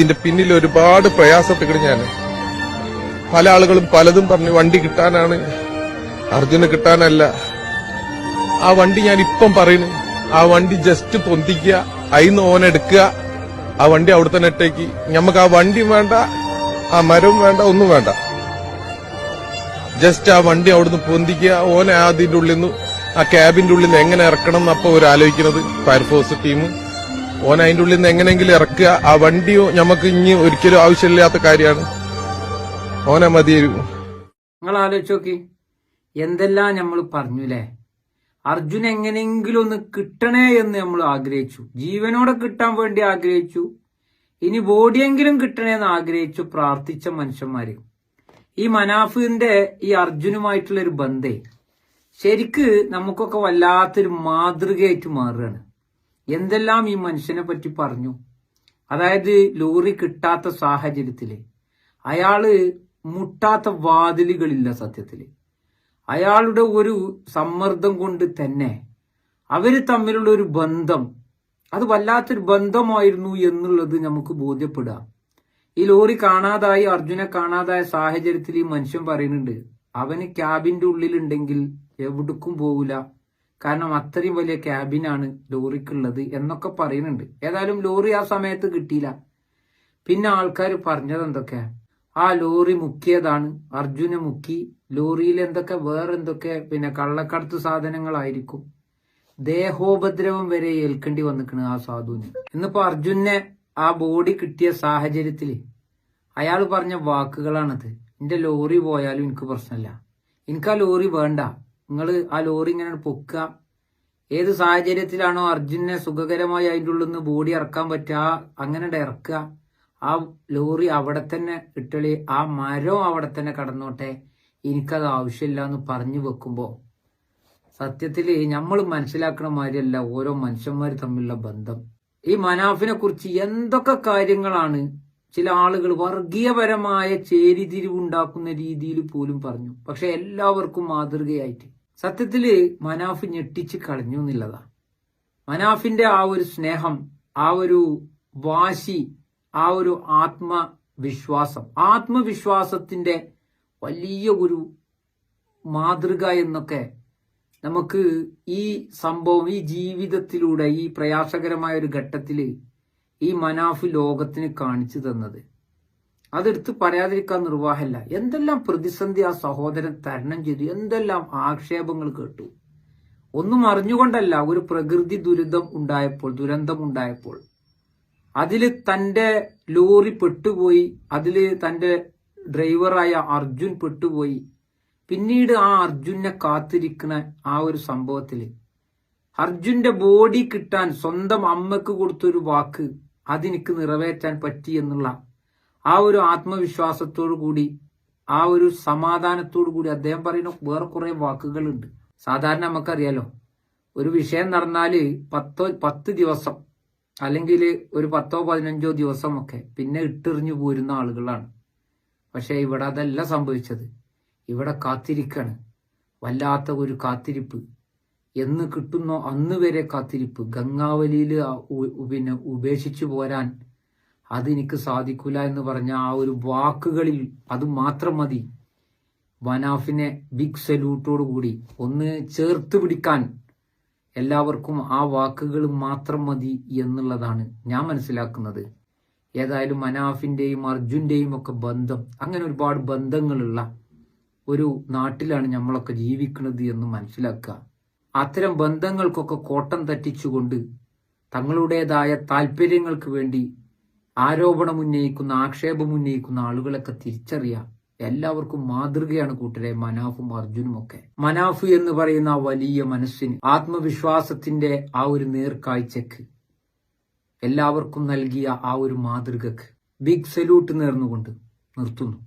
ഇതിന്റെ പിന്നിൽ ഒരുപാട് പ്രയാസപ്പെട്ടു ഞാൻ. പല ആളുകളും പലതും പറഞ്ഞു വണ്ടി കിട്ടാനാണ് അർജുന കിട്ടാനല്ല. ആ വണ്ടി ഞാൻ ഇപ്പം പറയുന്നു ആ വണ്ടി ജസ്റ്റ് പൊന്തിക്കുക അയിന്ന് ഓനെടുക്കുക ആ വണ്ടി അവിടെ തന്നെ ഇട്ടേക്ക്. നമുക്ക് ആ വണ്ടി വേണ്ട ആ മരവും വേണ്ട ഒന്നും വേണ്ട. ജസ്റ്റ് ആ വണ്ടി അവിടുന്ന് പൊന്തിക്കുക ഓനെ അതിന്റെ ഉള്ളിൽ നിന്ന് ആ ക്യാബിന്റെ ഉള്ളിൽ എങ്ങനെ ഇറക്കണം എന്നപ്പോ ഒരു ആലോചിക്കുന്നത് ഫയർഫോഴ്സ് ടീം ഓൻ അതിന്റെ ഉള്ളിൽ നിന്ന് എങ്ങനെയെങ്കിലും ഇറക്കുക. ആ വണ്ടി നമുക്ക് ഇനി ഒരിക്കലും ആവശ്യമില്ലാത്ത കാര്യമാണ്. ഓനെ മതിയായിരുന്നു നിങ്ങൾ ആലോചിച്ച് നോക്കി. എന്തെല്ലാം നമ്മൾ പറഞ്ഞു അല്ലേ അർജുൻ എങ്ങനെയെങ്കിലും ഒന്ന് കിട്ടണേ എന്ന് നമ്മൾ ആഗ്രഹിച്ചു. ജീവനോടെ കിട്ടാൻ വേണ്ടി ആഗ്രഹിച്ചു. ഇനി ബോഡിയെങ്കിലും കിട്ടണേ എന്ന് ആഗ്രഹിച്ചു പ്രാർത്ഥിച്ച മനുഷ്യന്മാര്. ഈ മനാഫിന്റെ ഈ അർജുനുമായിട്ടുള്ള ഒരു ബന്ധേ. ശരിക്ക് നമുക്കൊക്കെ വല്ലാത്തൊരു മാതൃകയായിട്ട് മാറുകയാണ്. എന്തെല്ലാം ഈ മനുഷ്യനെ പറ്റി പറഞ്ഞു? അതായത് ലോറി കിട്ടാത്ത സാഹചര്യത്തിൽ അയാൾ മുട്ടാത്ത വാതിലുകളില്ല സത്യത്തിൽ അയാളുടെ ഒരു സമ്മർദ്ദം കൊണ്ട് തന്നെ അവർ തമ്മിലുള്ള ഒരു ബന്ധം അത് വല്ലാത്തൊരു ബന്ധമായിരുന്നു എന്നുള്ളത് നമുക്ക് ബോധ്യപ്പെടുക. ഈ ലോറി കാണാതായി അർജുനെ കാണാതായ സാഹചര്യത്തിൽ ഈ മനുഷ്യൻ പറയുന്നുണ്ട് അവന് ക്യാബിന്റെ ഉള്ളിലുണ്ടെങ്കിൽ എവിടേക്കും പോകില്ല കാരണം അത്രയും വലിയ ക്യാബിനാണ് ലോറിക്കുള്ളത് എന്നൊക്കെ പറയുന്നുണ്ട്. ഏതായാലും ലോറി ആ സമയത്ത് കിട്ടിയില്ല. പിന്നെ ആൾക്കാർ പറഞ്ഞത് എന്തൊക്കെയാ ആ ലോറി മുക്കിയതാണ്. അർജുനെ മുക്കി. ലോറിയിൽ എന്തൊക്കെ വേറെന്തൊക്കെ പിന്നെ കള്ളക്കടത്ത് സാധനങ്ങളായിരിക്കും. ദേഹോപദ്രവം വരെ ഏൽക്കേണ്ടി വന്നിക്കണ് ആ സാധുവിന്. ഇന്നിപ്പോ അർജുനെ ആ ബോഡി കിട്ടിയ സാഹചര്യത്തിൽ അയാൾ പറഞ്ഞ വാക്കുകളാണത്. എന്റെ ലോറി പോയാലും എനിക്ക് പ്രശ്നമില്ല. എനിക്ക് ആ ലോറി വേണ്ട. നിങ്ങൾ ആ ലോറി ഇങ്ങനെ പൊക്കുക ഏത് സാഹചര്യത്തിലാണോ അർജുനെ സുഖകരമായി അതിന്റെ ഉള്ളിൽ നിന്ന് ബോഡി ഇറക്കാൻ പറ്റുക അങ്ങനെ ഇറക്കുക. ആ ലോറി അവിടെ തന്നെ ഇട്ടളി ആ മരം അവിടെ തന്നെ കടന്നോട്ടെ. എനിക്കത് ആവശ്യമില്ല എന്ന് പറഞ്ഞു വെക്കുമ്പോൾ സത്യത്തിൽ നമ്മൾ മനസ്സിലാക്കണ മാതിരിയല്ല ഓരോ മനുഷ്യന്മാർ തമ്മിലുള്ള ബന്ധം. ഈ മനാഫിനെ കുറിച്ച് എന്തൊക്കെ കാര്യങ്ങളാണ് ചില ആളുകൾ വർഗീയപരമായ ചേരിതിരിവുണ്ടാക്കുന്ന രീതിയിൽ പോലും പറഞ്ഞു. പക്ഷെ എല്ലാവർക്കും മാതൃകയായിട്ട് സത്യത്തിൽ മനാഫ് ഞെട്ടിച്ച് കളഞ്ഞു എന്നുള്ളതാ. മനാഫിന്റെ ആ ഒരു സ്നേഹം ആ ഒരു വാശി ആ ഒരു ആത്മവിശ്വാസം ആത്മവിശ്വാസത്തിന്റെ വലിയ ഒരു മാതൃക എന്നൊക്കെ നമുക്ക് ഈ സംഭവം ഈ ജീവിതത്തിലൂടെ ഈ പ്രയാസകരമായ ഒരു ഘട്ടത്തിൽ ഈ മനാഫ് ലോകത്തിന് കാണിച്ചു തന്നത്. അതെടുത്ത് പറയാതിരിക്കാൻ നിർവാഹമല്ല എന്തെല്ലാം പ്രതിസന്ധി ആ സഹോദരൻ തരണം ചെയ്തു എന്തെല്ലാം ആക്ഷേപങ്ങൾ കേട്ടു. ഒന്നും അറിഞ്ഞുകൊണ്ടല്ല ഒരു പ്രകൃതി ദുരിതം ഉണ്ടായപ്പോൾ ദുരന്തം ഉണ്ടായപ്പോൾ. അതിൽ തന്റെ ലോറി പെട്ടുപോയി അതിൽ തന്റെ ഡ്രൈവറായ അർജുൻ പെട്ടുപോയി. പിന്നീട് ആ അർജുനെ കാത്തിരിക്കുന്ന ആ ഒരു സംഭവത്തിൽ അർജുന്റെ ബോഡി കിട്ടാൻ സ്വന്തം അമ്മയ്ക്ക് കൊടുത്തൊരു വാക്ക് അതെനിക്ക് നിറവേറ്റാൻ പറ്റി എന്നുള്ള ആ ഒരു ആത്മവിശ്വാസത്തോടു കൂടി ആ ഒരു സമാധാനത്തോടു കൂടി അദ്ദേഹം പറയുന്ന വേറെ കുറെ വാക്കുകളുണ്ട്. സാധാരണ നമുക്കറിയാലോ ഒരു വിഷയം നടന്നാൽ പത്തോ പത്ത് ദിവസം അല്ലെങ്കിൽ ഒരു പത്തോ പതിനഞ്ചോ ദിവസമൊക്കെ പിന്നെ ഇട്ടെറിഞ്ഞു പോരുന്ന ആളുകളാണ്. പക്ഷെ ഇവിടെ അതല്ല സംഭവിച്ചത്. ഇവിടെ കാത്തിരിക്കാണ്. വല്ലാത്ത ഒരു കാത്തിരിപ്പ്. എന്ന് കിട്ടുന്നോ അന്ന് വരെ കാത്തിരിപ്പ്. ഗംഗാവലിയിൽ പിന്നെ ഉപേക്ഷിച്ചു പോരാൻ അതെനിക്ക് സാധിക്കൂല എന്ന് പറഞ്ഞ ആ ഒരു വാക്കുകളിൽ അത് മാത്രം മതി. വനാഫിനെ ബിഗ് സല്യൂട്ടോടു കൂടി ഒന്ന് ചേർത്ത് പിടിക്കാൻ എല്ലാവർക്കും ആ വാക്കുകൾ മാത്രം മതി എന്നുള്ളതാണ് ഞാൻ മനസ്സിലാക്കുന്നത്. ഏതായാലും മനാഫിന്റെയും അർജുന്റെയും ഒക്കെ ബന്ധം അങ്ങനെ ഒരുപാട് ബന്ധങ്ങളുള്ള ഒരു നാട്ടിലാണ് നമ്മളൊക്കെ ജീവിക്കുന്നത് എന്ന് മനസ്സിലാക്കുക. അത്തരം ബന്ധങ്ങൾക്കൊക്കെ കോട്ടം തട്ടിച്ചുകൊണ്ട് തങ്ങളുടേതായ താല്പര്യങ്ങൾക്ക് വേണ്ടി ആരോപണം ഉന്നയിക്കുന്ന ആക്ഷേപം ഉന്നയിക്കുന്ന ആളുകളൊക്കെ തിരിച്ചറിയാം. എല്ലാവർക്കും മാതൃകയാണ് കൂട്ടരെ മനാഫും അർജുനും ഒക്കെ. മനാഫ് എന്ന് പറയുന്ന വലിയ മനസ്സിന് ആത്മവിശ്വാസത്തിന്റെ ആ ഒരു നേർക്കാഴ്ചക്ക് എല്ലാവർക്കും നൽകിയ ആ ഒരു മാതൃകക്ക് ബിഗ് സല്യൂട്ട് നേർന്നുകൊണ്ട് നിർത്തുന്നു.